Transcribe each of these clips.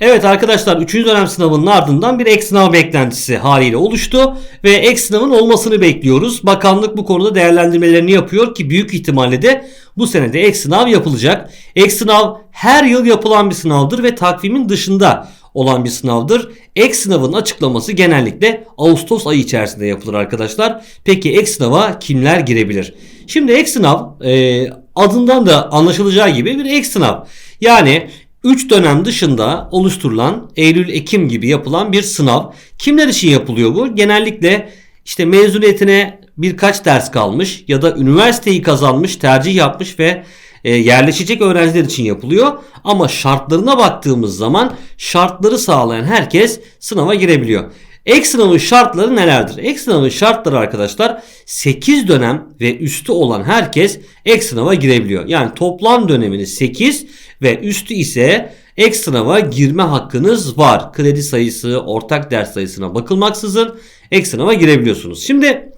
Evet arkadaşlar 3. dönem sınavının ardından bir ek sınav beklentisi haliyle oluştu ve ek sınavın olmasını bekliyoruz. Bakanlık bu konuda değerlendirmelerini yapıyor ki büyük ihtimalle de bu senede ek sınav yapılacak. Ek sınav her yıl yapılan bir sınavdır ve takvimin dışında olan bir sınavdır. Ek sınavın açıklaması genellikle Ağustos ayı içerisinde yapılır arkadaşlar. Peki ek sınava kimler girebilir? Şimdi ek sınav e, adından da anlaşılacağı gibi bir ek sınav. Yani 3 dönem dışında oluşturulan Eylül-Ekim gibi yapılan bir sınav. Kimler için yapılıyor bu? Genellikle işte mezuniyetine birkaç ders kalmış ya da üniversiteyi kazanmış, tercih yapmış ve e, yerleşecek öğrenciler için yapılıyor. Ama şartlarına baktığımız zaman şartları sağlayan herkes sınava girebiliyor. Ek sınavın şartları nelerdir? Ek sınavın şartları arkadaşlar 8 dönem ve üstü olan herkes ek sınava girebiliyor. Yani toplam döneminiz 8 ve üstü ise ek sınava girme hakkınız var. Kredi sayısı, ortak ders sayısına bakılmaksızın ek sınava girebiliyorsunuz. Şimdi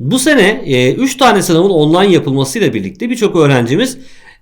bu sene 3 tane sınavın online yapılmasıyla birlikte birçok öğrencimiz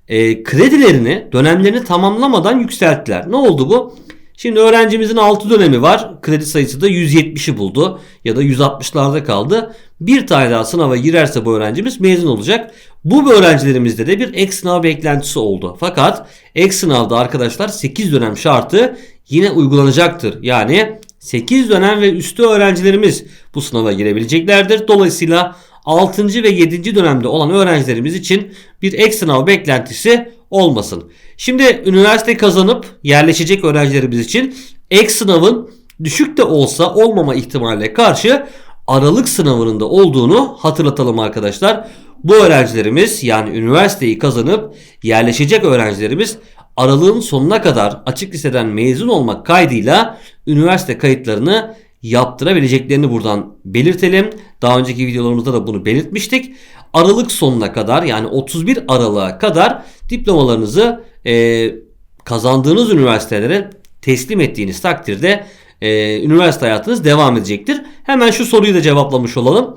e, kredilerini dönemlerini tamamlamadan yükselttiler. Ne oldu bu? Şimdi öğrencimizin 6 dönemi var. Kredi sayısı da 170'i buldu ya da 160'larda kaldı. Bir tane daha sınava girerse bu öğrencimiz mezun olacak. Bu öğrencilerimizde de bir ek sınav beklentisi oldu. Fakat ek sınavda arkadaşlar 8 dönem şartı yine uygulanacaktır. Yani 8 dönem ve üstü öğrencilerimiz bu sınava girebileceklerdir. Dolayısıyla 6. ve 7. dönemde olan öğrencilerimiz için bir ek sınav beklentisi olmasın. Şimdi üniversite kazanıp yerleşecek öğrencilerimiz için ek sınavın düşük de olsa olmama ihtimaline karşı aralık sınavının da olduğunu hatırlatalım arkadaşlar. Bu öğrencilerimiz yani üniversiteyi kazanıp yerleşecek öğrencilerimiz aralığın sonuna kadar açık liseden mezun olmak kaydıyla üniversite kayıtlarını yaptırabileceklerini buradan belirtelim. Daha önceki videolarımızda da bunu belirtmiştik. Aralık sonuna kadar yani 31 Aralık'a kadar diplomalarınızı e, kazandığınız üniversitelere teslim ettiğiniz takdirde e, üniversite hayatınız devam edecektir. Hemen şu soruyu da cevaplamış olalım.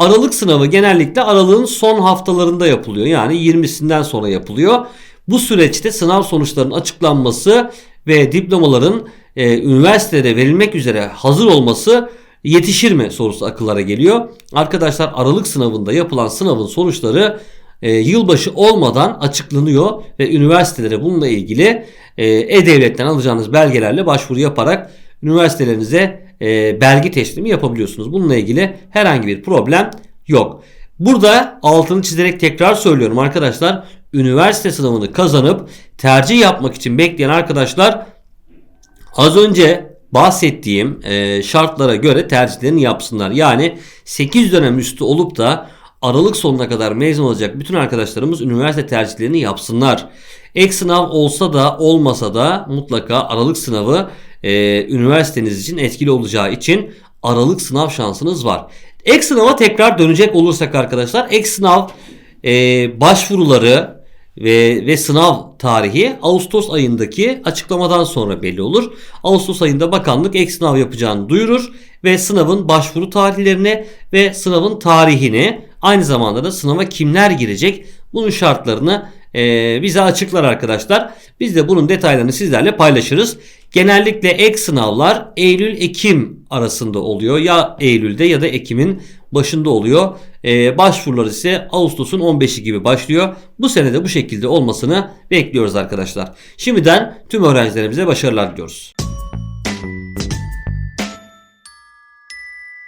Aralık sınavı genellikle aralığın son haftalarında yapılıyor. Yani 20'sinden sonra yapılıyor. Bu süreçte sınav sonuçlarının açıklanması ve diplomaların e, üniversitede verilmek üzere hazır olması yetişir mi sorusu akıllara geliyor. Arkadaşlar Aralık sınavında yapılan sınavın sonuçları e, yılbaşı olmadan açıklanıyor ve üniversitelere bununla ilgili e, E-Devlet'ten alacağınız belgelerle başvuru yaparak üniversitelerinize e, belge teslimi yapabiliyorsunuz. Bununla ilgili herhangi bir problem yok. Burada altını çizerek tekrar söylüyorum arkadaşlar. Üniversite sınavını kazanıp tercih yapmak için bekleyen arkadaşlar az önce bahsettiğim e, şartlara göre tercihlerini yapsınlar. Yani 8 dönem üstü olup da Aralık sonuna kadar mezun olacak bütün arkadaşlarımız üniversite tercihlerini yapsınlar. Ek sınav olsa da olmasa da mutlaka Aralık sınavı e, üniversiteniz için etkili olacağı için Aralık sınav şansınız var. Ek sınava tekrar dönecek olursak arkadaşlar ek sınav e, başvuruları ve, ve sınav tarihi Ağustos ayındaki açıklamadan sonra belli olur. Ağustos ayında bakanlık ek sınav yapacağını duyurur ve sınavın başvuru tarihlerini ve sınavın tarihini aynı zamanda da sınava kimler girecek bunun şartlarını e, bize açıklar arkadaşlar. Biz de bunun detaylarını sizlerle paylaşırız. Genellikle ek sınavlar Eylül-Ekim arasında oluyor. Ya Eylül'de ya da Ekim'in başında oluyor. Ee, başvurular ise Ağustos'un 15'i gibi başlıyor. Bu sene de bu şekilde olmasını bekliyoruz arkadaşlar. Şimdiden tüm öğrencilerimize başarılar diliyoruz.